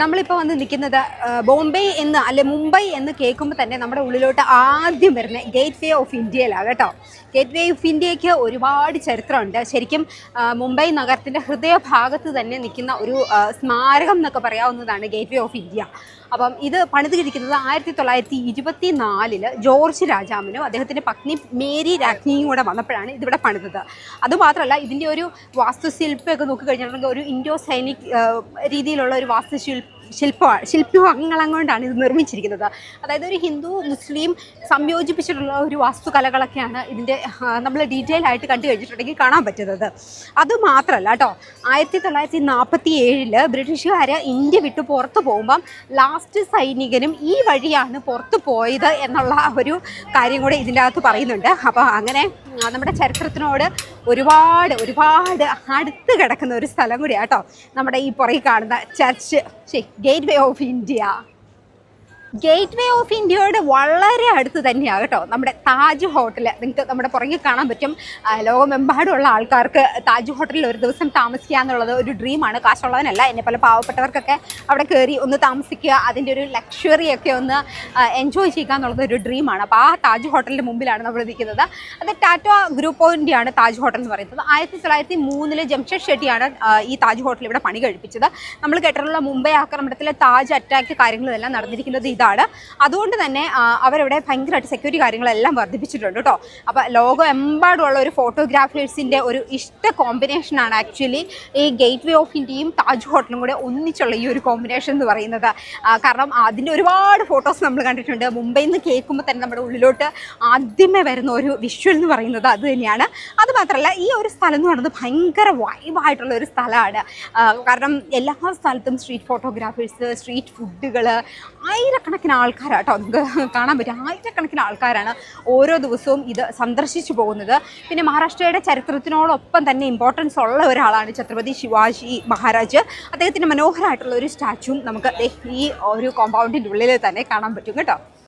നമ്മളിപ്പോൾ വന്ന് നിൽക്കുന്നത് ബോംബെ എന്ന് അല്ലെ മുംബൈ എന്ന് കേൾക്കുമ്പോൾ തന്നെ നമ്മുടെ ഉള്ളിലോട്ട് ആദ്യം വരുന്ന ഗേറ്റ് വേ ഓഫ് ഇന്ത്യയിലാണ് കേട്ടോ. ഗേറ്റ് വേ ഓഫ് ഇന്ത്യയ്ക്ക് ഒരുപാട് ചരിത്രമുണ്ട്. ശരിക്കും മുംബൈ നഗരത്തിന്റെ ഹൃദയഭാഗത്ത് തന്നെ നിൽക്കുന്ന ഒരു സ്മാരകം എന്നൊക്കെ പറയാവുന്നതാണ് ഗേറ്റ് വേ ഓഫ് ഇന്ത്യ അപ്പം ഇത് പണിതിരിക്കുന്നത് ആയിരത്തി തൊള്ളായിരത്തി ഇരുപത്തി നാലിൽ ജോർജ് രാജാമനും അദ്ദേഹത്തിന്റെ പത്നി മേരി രാജ്ഞിയും കൂടെ വന്നപ്പോഴാണ് ഇതിവിടെ പണിതത്. അതുമാത്രമല്ല ഇതിന്റെ ഒരു വാസ്തുശില്പമൊക്കെ നോക്കിക്കഴിഞ്ഞിട്ടുണ്ടെങ്കിൽ ഒരു ഇൻഡോ സൈനിക് രീതിയിലുള്ള ഒരു വാസ്തുശില്പ ശില്പ ശില്പങ്ങളും കൊണ്ടാണ് ഇത് നിർമ്മിച്ചിരിക്കുന്നത്. അതായത് ഒരു ഹിന്ദു മുസ്ലിം സംയോജിപ്പിച്ചിട്ടുള്ള ഒരു വാസ്തുകലകളൊക്കെയാണ് ഇതിന്റെ നമ്മൾ ഡീറ്റെയിൽ ആയിട്ട് കണ്ടു കഴിഞ്ഞിട്ടുണ്ടെങ്കിൽ കാണാൻ പറ്റുന്നത്. അതുമാത്രമല്ല കേട്ടോ ആയിരത്തി തൊള്ളായിരത്തി നാൽപ്പത്തി ഏഴിൽ ബ്രിട്ടീഷുകാർ ഇന്ത്യ വിട്ട് പുറത്തു പോകുമ്പം ലാസ്റ്റ് സൈനികനും ഈ വഴിയാണ് പുറത്തു പോയത് എന്നുള്ള ഒരു കാര്യം കൂടെ ഇതിന്റെ അകത്ത് പറയുന്നുണ്ട്. അപ്പോൾ അങ്ങനെ നമ്മുടെ ചരിത്രത്തിനോട് ഒരുപാട് ഒരുപാട് അടുത്ത് കിടക്കുന്ന ഒരു സ്ഥലം കൂടിയാട്ടോ നമ്മുടെ ഈ പുറകിൽ കാണുന്ന church Gateway of India. Gateway of ഇന്ത്യയുടെ വളരെ അടുത്ത് തന്നെയാണ് കേട്ടോ. നമ്മുടെ താജ് ഹോട്ടൽ നിങ്ങൾക്ക് നമ്മുടെ പുറകിൽ കാണാൻ പറ്റും. ലോകമെമ്പാടുമുള്ള ആൾക്കാർക്ക് താജ് ഹോട്ടലിൽ ഒരു ദിവസം താമസിക്കുക എന്നുള്ളത് ഒരു ഡ്രീമാണ് കാശുള്ളവനല്ല എന്നെ പോലെ പാവപ്പെട്ടവർക്കൊക്കെ അവിടെ കയറി ഒന്ന് താമസിക്കുക അതിന്റെ ഒരു ലക്ഷറി ഒക്കെ ഒന്ന് എൻജോയ് ചെയ്യുക എന്നുള്ളത് ഒരു ഡ്രീമാണ് അപ്പോൾ ആ താജ് ഹോട്ടലിന്റെ മുമ്പിലാണ് നമ്മൾ നിൽക്കുന്നത്. അത് ടാറ്റ ആണ് താജ് ഹോട്ടൽ എന്ന് പറയുന്നത്. ആയിരത്തി തൊള്ളായിരത്തി മൂന്നിലെ ജംഷഡ് ഷെട്ടിയാണ് ഈ താജ് ഹോട്ടൽ ഇവിടെ പണി കഴിപ്പിച്ചത്. നമ്മൾ കേട്ടിട്ടുള്ള മുംബൈ ആക്രമണത്തിലെ താജ് അറ്റാക്ക് കാര്യങ്ങളെല്ലാം നടന്നിരിക്കുന്നത് ഇതാണ്. അതുകൊണ്ട് തന്നെ അവരവിടെ ഭയങ്കരമായിട്ട് സെക്യൂരിറ്റി കാര്യങ്ങളെല്ലാം വർദ്ധിപ്പിച്ചിട്ടുണ്ട് കേട്ടോ. അപ്പോൾ ലോകമെമ്പാടുമുള്ള ഒരു ഫോട്ടോഗ്രാഫേഴ്സിന്റെ ഒരു ഇഷ്ട കോമ്പിനേഷനാണ് ആക്ച്വലി ഈ ഗേറ്റ് വേ ഓഫ് ഇന്ത്യയും താജ് ഹോട്ടലും കൂടെ ഒന്നിച്ചുള്ള ഈ ഒരു കോമ്പിനേഷൻ എന്ന് പറയുന്നത്. കാരണം അതിന്റെ ഒരുപാട് ഫോട്ടോസ് നമ്മൾ കണ്ടിട്ടുണ്ട്. മുംബൈയിൽ നിന്ന് കേൾക്കുമ്പോൾ തന്നെ നമ്മുടെ ഉള്ളിലോട്ട് ആദ്യമേ വരുന്ന ഒരു വിഷ്വൽ എന്ന് പറയുന്നത് അത് തന്നെയാണ്. അത് മാത്രമല്ല ഈ ഒരു സ്ഥലം എന്ന് പറയുന്നത് ഭയങ്കര വൈബായിട്ടുള്ള ഒരു സ്ഥലമാണ്. കാരണം എല്ലാ സ്ഥലത്തും സ്ട്രീറ്റ് ഫോട്ടോഗ്രാഫേഴ്സ് സ്ട്രീറ്റ് ഫുഡുകൾ ആയിരക്കണക്കിന് ആൾക്കാരാട്ടോ നമുക്ക് കാണാൻ പറ്റും. ആയിരക്കണക്കിന് ആൾക്കാരാണ് ഓരോ ദിവസവും ഇത് സന്ദർശിച്ചു പോകുന്നത്. പിന്നെ മഹാരാഷ്ട്രയുടെ ചരിത്രത്തിനോടൊപ്പം തന്നെ ഇമ്പോർട്ടൻസ് ഉള്ള ഒരാളാണ് ഛത്രപതി ശിവാജി മഹാരാജ്. അദ്ദേഹത്തിന്റെ മനോഹരമായിട്ടുള്ള ഒരു സ്റ്റാച്ചുവും നമുക്ക് ഈ ഒരു കോമ്പൗണ്ടിന്റെ ഉള്ളിൽ തന്നെ കാണാൻ പറ്റും കേട്ടോ.